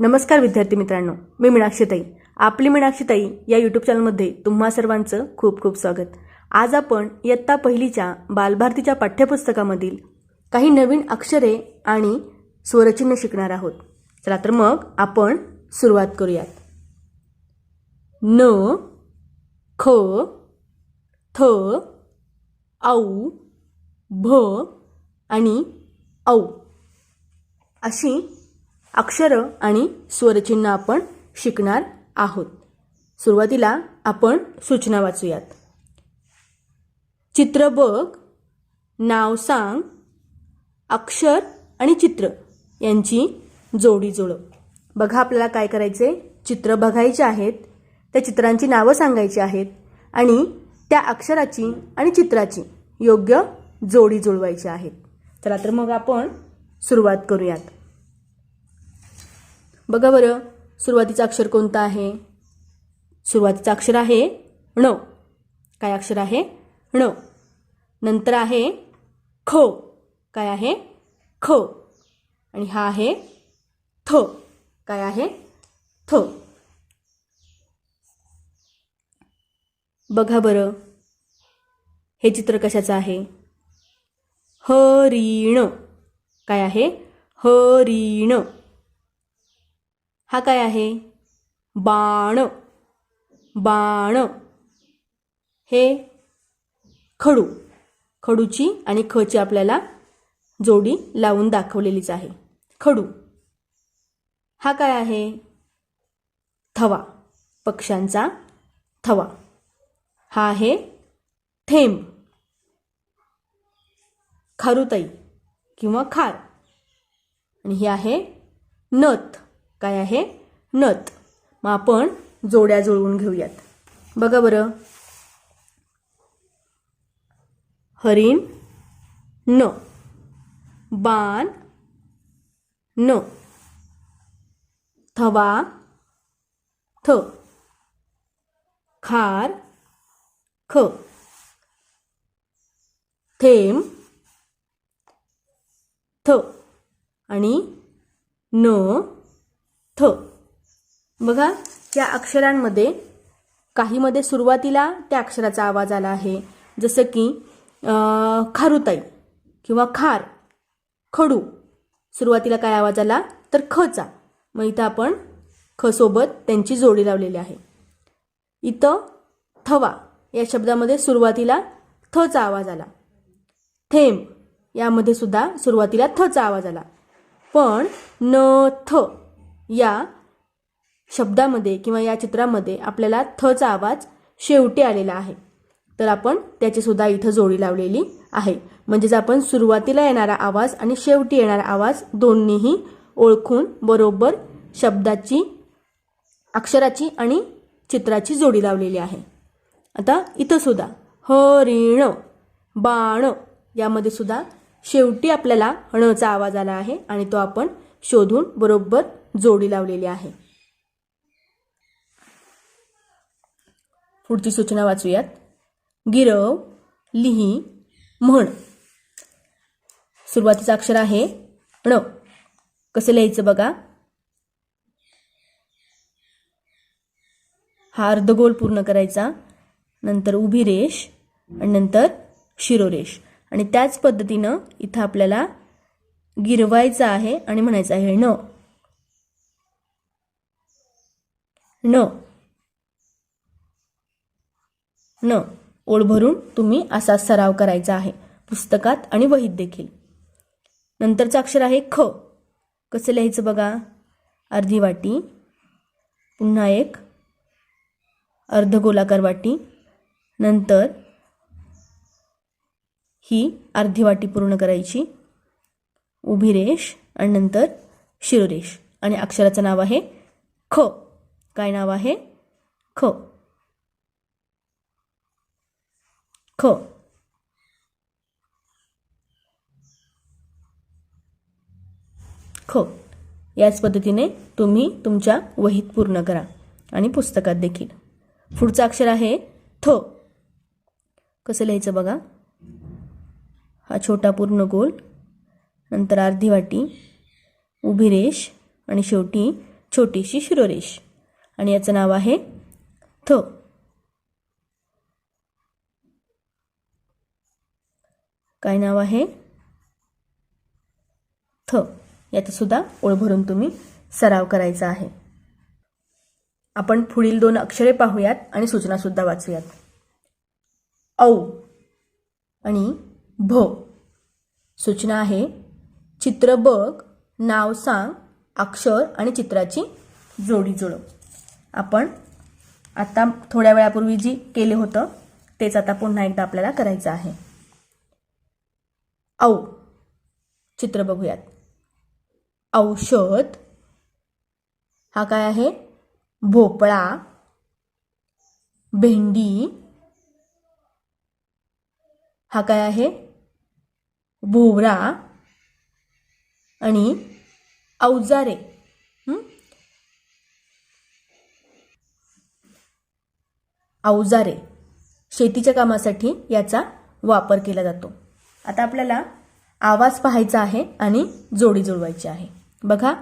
नमस्कार विद्यार्थी मित्रांनो मी मीनाक्षीताई. आपली मीनाक्षीताई या यूट्यूब चॅनलमध्ये तुम्हा सर्वांचं खूप खूप स्वागत. आज आपण इयत्ता पहिलीच्या बालभारतीच्या पाठ्यपुस्तकामधील काही नवीन अक्षरे आणि स्वरचिन्ह शिकणार आहोत. चला तर मग आपण सुरुवात करूयात. न ख थ औ भ आणि औ अशी अक्षरं आणि स्वरचिन्ह आपण शिकणार आहोत. सुरुवातीला आपण सूचना वाचूयात. चित्र बघ नाव सांग अक्षर आणि चित्र यांची जोडी जुळव. बघा आपल्याला काय करायचे? चित्र बघायचे आहेत त्या चित्रांची नावं सांगायची आहेत आणि त्या अक्षराची आणि चित्राची योग्य जोडी जुळवायची आहेत. चला तर मग आपण सुरुवात करूयात. बघा बरं सुरुवातीचं अक्षर कोणतं आहे? सुरुवातीचं अक्षर आहे ण. काय अक्षर आहे? ण. नंतर आहे खो. काय आहे? ख. आणि हा आहे थ. काय आहे? थ. बघा बरं हे चित्र कशाचं आहे? हरिण. काय आहे? हरिण. हा काय आहे? बाण. बाण. हे खडू. खडूची आणि खची आपल्याला जोडी लावून दाखवलेलीच आहे. खडू. हा काय आहे? थवा. पक्ष्यांचा थवा. हा आहे थेंब. खारुताई किंवा खार. आणि ही आहे नथ. काय आहे? नथ. मग आपण जोड्या जुळवून घेऊयात. बघा बरं. हरिण न. बाण न. थवा थ. खार ख. थेंब थ. आणि न. थ. बघा या अक्षरांमध्ये काहीमध्ये सुरुवातीला त्या अक्षराचा आवाज आला आहे. जसं की खारुताई किंवा खार खडू. सुरुवातीला काय आवाज आला? तर खचा. मग इथं आपण ख सोबत त्यांची जोडी लावलेली आहे. इथं थवा या शब्दामध्ये सुरुवातीला थचा आवाज आला. थेंब यामध्ये सुद्धा सुरुवातीला थचा आवाज आला. पण न थ या शब्दामध्ये किंवा या चित्रामध्ये आपल्याला थचा आवाज शेवटी आलेला आहे. तर आपण त्याचीसुद्धा इथं जोडी लावलेली आहे. म्हणजेच आपण सुरुवातीला येणारा आवाज आणि शेवटी येणारा आवाज दोन्हीही ओळखून बरोबर शब्दाची अक्षराची आणि चित्राची जोडी लावलेली आहे. आता इथंसुद्धा हरिण बाण यामध्ये सुद्धा शेवटी आपल्याला हणचा आवाज आला आहे आणि तो आपण शोधून बरोबर जोडी लावलेली आहे. पुढची सूचना वाचूयात. गिरव लिही म्हण. सुरुवातीचं अक्षर आहे ण. कसं लिहायचं बघा? हा अर्धगोल पूर्ण करायचा. नंतर उभी रेष आणि नंतर शिरोरेष. आणि त्याच पद्धतीनं इथं आपल्याला गिरवायचं आहे आणि म्हणायचं आहे न न न ओळ भरून तुम्ही असा सराव करायचा आहे. पुस्तकात आणि वहीत देखील. नंतरचं अक्षर आहे ख. कसं लिहायचं बघा? अर्धी वाटी पुन्हा एक. अर्धगोलाकार वाटी नंतर ही अर्धी वाटी पूर्ण करायची. उभी रेष आणि नंतर शिरोरेष. आणि अक्षराचं नाव आहे ख. काय नाव आहे? ख. ख. ख. याच पद्धतीने तुम्ही तुमच्या वहीत पूर्ण करा आणि पुस्तकात देखील. पुढचं अक्षर आहे थ. कसं लिहायचं बघा? हा छोटा पूर्ण गोल नंतर अर्धी वाटी उभी रेष आणि शेवटी छोटीशी शिरोरेष. आणि याचं नाव आहे थ. काय नाव आहे? थ. याचा सुद्धा ओळ भरून तुम्ही सराव करायचा आहे. आपण पुढील दोन अक्षरे पाहूयात आणि सूचना सुद्धा वाचूयात. औ आणि भ. सूचना आहे चित्र बघ नाव सांग अक्षर आणि चित्राची जोडी जुळव आपण आता थोड्या वेळापूर्वी जी केले होतं तेच आता पुन्हा एकदा आपल्याला करायचं आहे. औ चित्र बघूयात. औषध हा काय आहे? भोपळा भेंडी हा काय आहे? भोवरा आणि अवजारे हं? अवजारे शेतीच्या कामासाठी याचा वापर केला जातो. आता आपल्याला आवाज पाहायचा आहे आणि जोडी जुळवायची आहे. बघा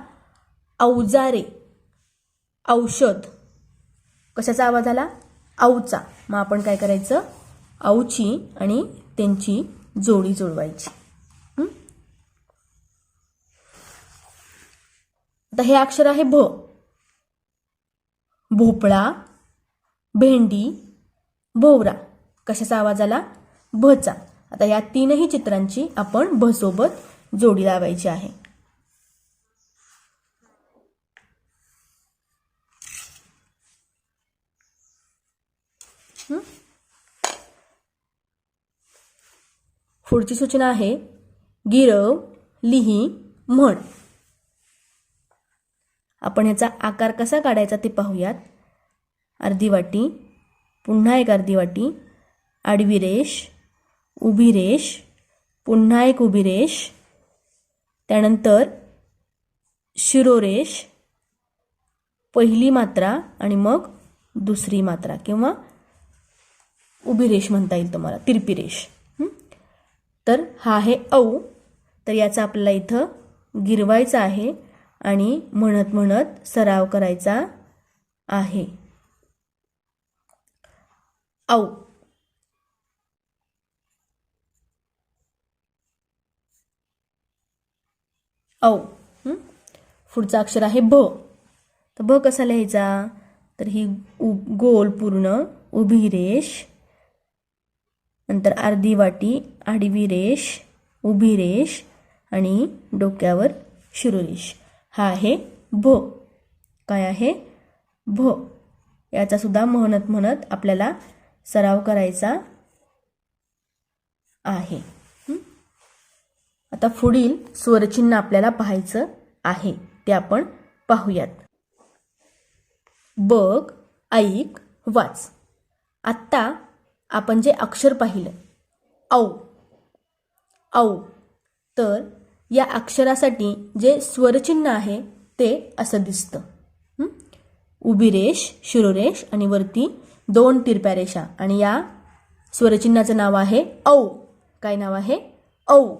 अवजारे औषध. कशाचा आवाज आला? औचा. मग आपण काय करायचं? औची आणि त्यांची जोडी जुळवायची. आता हे अक्षर आहे भ. भोपळा भेंडी भोवरा कशाचा आवाज आला? भचा. आता या तीनही चित्रांची आपण भसोबत जोडी लावायची आहे. पुढची सूचना आहे गिरव लिही म्हण. आपण ह्याचा आकार कसा काढायचा ते पाहूयात. अर्धी वाटी पुन्हा एक अर्धी वाटी आडवी रेश उभी रेष पुन्हा एक उभी रेश त्यानंतर शिरोरेष पहिली मात्रा आणि मग दुसरी मात्रा किंवा उभी रेश म्हणता येईल तुम्हाला तिरपी रेश तर हा आहे औ. तर याचा आपल्याला इथं गिरवायचा आहे आणि म्हणत म्हणत सराव करायचा आहे. औ। औ पुढचं पुढचा अक्षर आहे भ. तर भ कसा लिहायचा? तर ही उ गोल पूर्ण उभी रेष नंतर अर्धी वाटी आडवी रेष उभी रेष आणि डोक्यावर शिरोरेष हा आहे भ. काय आहे? भ. याचा सुद्धा म्हणत म्हणत आपल्याला सराव करायचा आहे. आता पुढील स्वरचिन्ह आपल्याला पाहायचं आहे. ते आपण पाहूयात. बघ ऐक वाच. आत्ता आपण जे अक्षर पाहिलं औ औ तर या अक्षरासाठी जे स्वरचिन्ह आहे ते असं दिसतं. हं? उभी रेष शिरोरेष आणि वरती दोन तिरप्या रेषा. आणि या स्वरचिन्हाचं नाव आहे औ. काय नाव आहे? औ.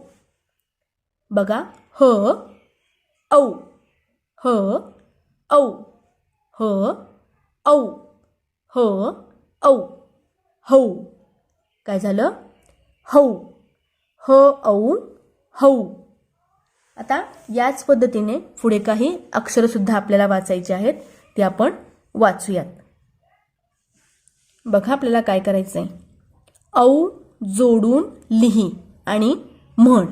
बघा ह औ. ह औ. ह औ. ह औ. हौ. काय झालं? हौ. ह औ हौ. आता याच पद्धतीने पुढे काही अक्षरसुद्धा आपल्याला वाचायची आहेत ते आपण वाचूयात. बघा आपल्याला काय करायचं आहे औ जोडून लिही आणि म्हण.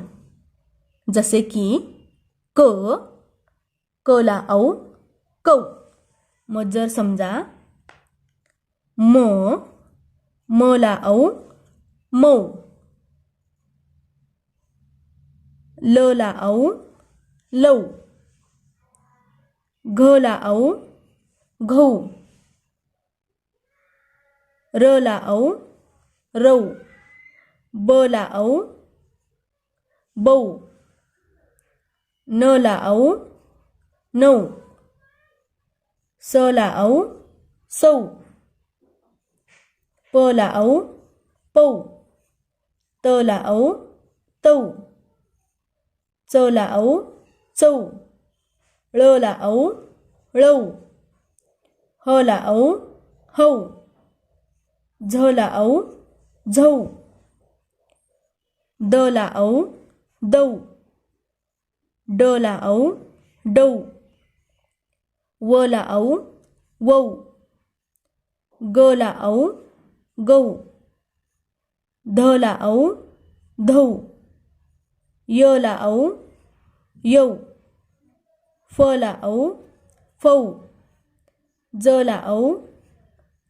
जसे की क कला औ कौ. मग जर समजा म मला औ मऊ लला औ लव घला औ घऊ घौ रला औ रौ बला औ बौ नला औ नौ सला औ सौ पला औ पौ तला औ तौ चला औ चौ ळला औ ळौ ह ला औ हौ झ ला औ झौ द ला औ दौ ड ला औ डौ व ला औ वौ ग ला औ गौ ध ला औ धौ य ला औ यौ फ ला औ फौ ज ला औ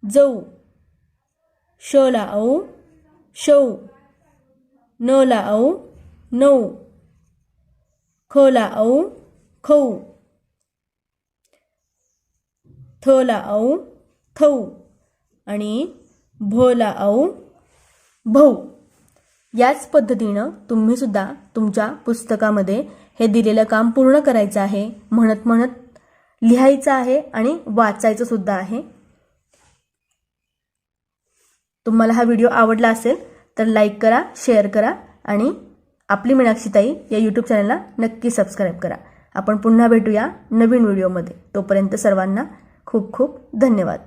जौ श ला औ शौ न ला औ नौ ख ला औ खौ थ ला औ थौ आणि भ ला औ भौ याच पद्धतीनं तुम्ही सुद्धा तुमच्या पुस्तकामध्ये हे दिलेलं काम पूर्ण करायचं आहे म्हणत म्हणत लिहायचं आहे आणि वाचायचं सुद्धा आहे. तुम्हाला हा व्हिडिओ आवडला असेल तर लाईक करा शेअर करा आणि आपली मीनाक्षीताई या यूट्यूब चॅनलला नक्की सबस्क्राईब करा. आपण पुन्हा भेटूया नवीन व्हिडिओमध्ये तोपर्यंत सर्वांना खूप खूप धन्यवाद.